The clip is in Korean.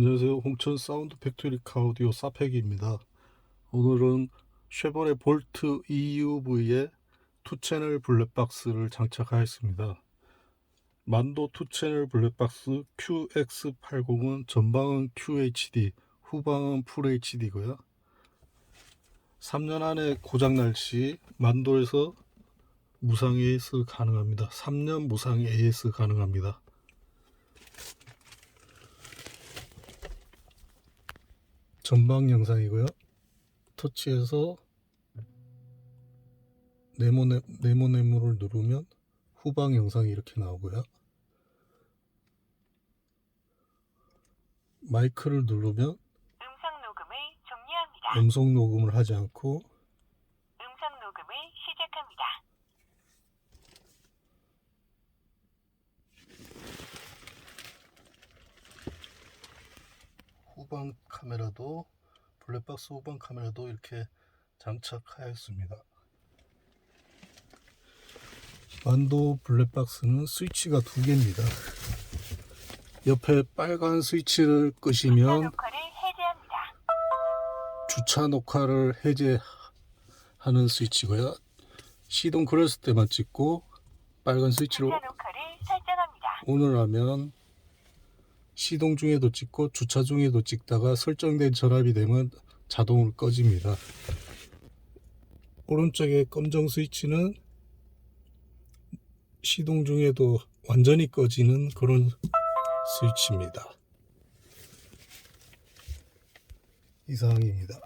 안녕하세요. 홍천 사운드 팩토리 카우디오 사팩입니다. 오늘은 쉐보레 볼트 EUV에 투채널 블랙박스를 장착하였습니다. 만도 투채널 블랙박스 QX80은 전방은 QHD, 후방은 FHD고요. 3년 안에 고장날 시 만도에서 무상 AS 가능합니다. 3년 무상 AS 가능합니다. 전방 영상이고요. 터치해서 네모 네, 네모 네모를 누르면 후방 영상이 이렇게 나오고요. 마이크를 누르면 음성 녹음을 종료합니다. 음성 녹음을 하지 않고 음성 녹음을 시작합니다. 후방 카메라도 블랙박스 후방 카메라도 이렇게 장착하였습니다. 만도 블랙박스는 스위치가 두 개입니다. 옆에 빨간 스위치를 끄시면. 주차 녹화를 해제하는 스위치고요. 시동 걸었을 때만 찍고 빨간 스위치로. 오늘 하면 시동 중에도 찍고 주차 중에도 찍다가 설정된 전압이 되면 자동으로 꺼집니다. 오른쪽에 검정 스위치는 시동 중에도 완전히 꺼지는 그런 스위치입니다. 이상입니다.